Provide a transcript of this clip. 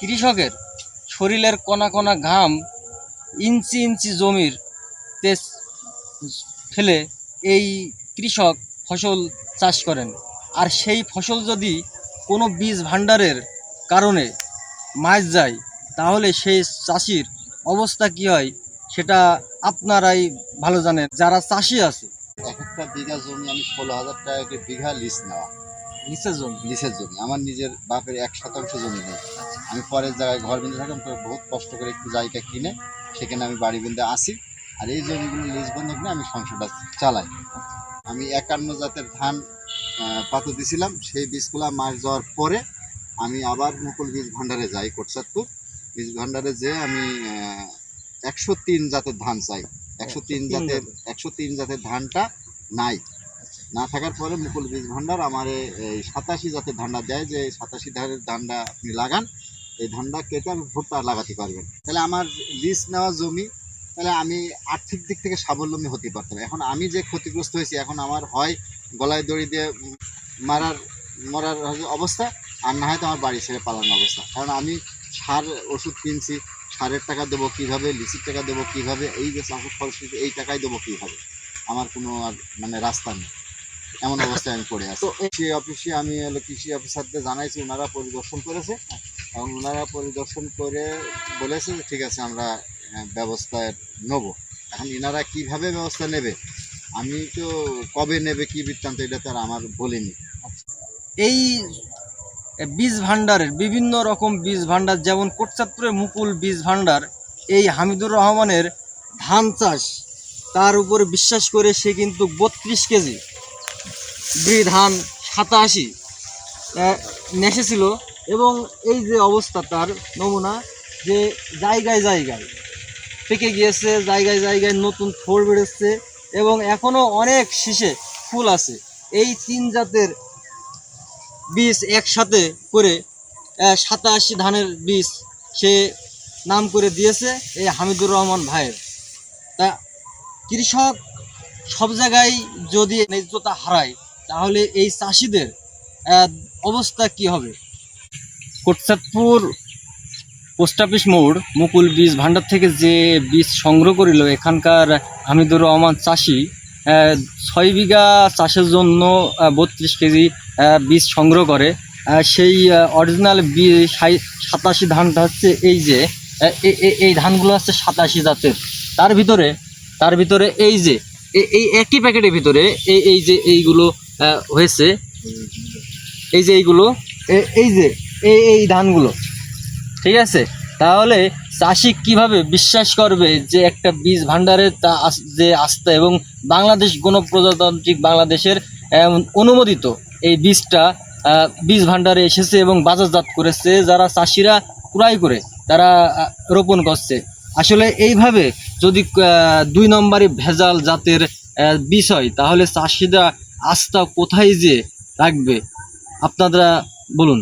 কৃষকের শরীরের কণা কণা ঘাম ইঞ্চি ইঞ্চি জমির তেজ ফেলে এই কৃষক ফসল চাষ করেন। আর সেই ফসল যদি কোনো বীজ ভাণ্ডারের কারণে মাছ যায়, তাহলে সেই চাষির অবস্থা কি হয় সেটা আপনারাই ভালো জানেন। যারা চাষি আছে, এক একটা বিঘা জমি আমি ষোলো হাজার টাকা বিঘা লিজ নেওয়া। নিচের জমি লিসের জমি। আমার নিজের বাপের এক শতাংশ জমি নেই। আমি পরের জায়গায় ঘর বেঁধে থাকলাম তো বহুত কষ্ট করে একটু জায়গা কিনে সেখানে আমি বাড়ি বেঁধে আসি। আর এই জমিগুলো লিজ বন্ধক নিয়ে আমি সংসারটা চালাই। আমি একান্ন জাতের ধান পাতা দিছিলাম। সেই বীজগুলা মাস যাওয়ার পরে আমি আবার মুকুল বীজ ভাণ্ডারে যাই কোটসাদপুর। বীজ ভাণ্ডারে যে আমি একশো তিন জাতের ধান চাই। একশো তিন জাতের। একশো তিন জাতের ধানটা নাই। না থাকার পরে মুকুল বীজ ভাণ্ডার আমার এই সাতাশি জাতের ধানটা দেয় যে সাতাশি ধানের ধানটা আপনি লাগান, এই ধানটা কেটে আমি ভুট্টা লাগাতে পারবেন। তাহলে আমার লিজ নেওয়া জমি, তাহলে আমি আর্থিক দিক থেকে স্বাবলম্বী হতে পারতাম। এখন আমি যে ক্ষতিগ্রস্ত হয়েছি, এখন আমার হয় গলায় দড়ি দিয়ে মারার, মরার অবস্থা, আর না হয়তো আমার বাড়ি ছেড়ে পালানোর অবস্থা। কারণ আমি সার ওষুধ কিনছি, সারের টাকা দেবো কীভাবে, লিচির টাকা দেবো কীভাবে, এই যে চাষের খরচ এই টাকাই দেবো কীভাবে। আমার কোনো আর মানে রাস্তা নেই। এমন অবস্থায় আমি পড়ে আছি। তো কৃষি অফিসে আমি হলো কৃষি অফিসারদের জানাইছি ওনারা পরিদর্শন করেছে। এবং ওনারা পরিদর্শন করে বলেছে যে ঠিক আছে আমরা ব্যবস্থা নেব। এখন এনারা কীভাবে ব্যবস্থা নেবে? আমি তো কবে নেবে কি বৃত্তান্ত এটা তো আর আমার বলিনি। এই বীজ ভাণ্ডারের বিভিন্ন রকম বীজ ভাণ্ডার যেমন কোটচাঁদপুরের মুকুল বীজ ভাণ্ডার এই হামিদুর রহমানের ধান চাষ তার উপরে বিশ্বাস করে সে কিন্তু বত্রিশ কেজি ধান সাতাশি নেসেছিল এবং এই যে অবস্থা তার নমুনা যে জায়গায় জায়গায় পেকে গিয়েছে, জায়গায় জায়গায় নতুন ফোর বেরোচ্ছে এবং এখনও অনেক শীষে ফুল আছে। এই তিন জাতের বীজ একসাথে করে সাতাশি ধানের বীজ সে নাম করে দিয়েছে এই হামিদুর রহমান ভাইয়ের। তা কৃষক সব জায়গায় যদি ন্যায্যতা হারায় তাহলে এই চাষিদের অবস্থা কি হবে? কোটচাঁদপুর পোস্ট অফিস মোড়, মুকুল বীজ ভাণ্ডার থেকে যে বীজ সংগ্রহ করিল, এখানকার হামিদুর রহমান চাষি ছয় বিঘা চাষের জন্য বত্রিশ কেজি বীজ সংগ্রহ করে। সেই অরিজিনাল বীজ সাতাশি ধানটা হচ্ছে এই যে এই ধানগুলো হচ্ছে সাতাশি জাতের। তার ভিতরে তার ভিতরে এই যে এই একই প্যাকেটের ভিতরে এই এই যে এইগুলো হয়েছে। এই যে এইগুলো। এই যে এই এই ধানগুলো। ঠিক আছে? তাহলে চাষি কীভাবে বিশ্বাস করবে যে একটা বীজ ভাণ্ডারে তা যে আস্থা এবং বাংলাদেশ গণপ্রজাতান্ত্রিক বাংলাদেশের অনুমোদিত এই বীজটা বীজ ভাণ্ডারে এসেছে এবং বাজারজাত করেছে যারা চাষিরা ক্রয় করে তারা রোপণ করছে। আসলে এইভাবে যদি দুই নম্বরে ভেজাল জাতের বীজ হয় তাহলে চাষিরা আস্থা কোথায় যে রাখবে? আপনারা বলুন।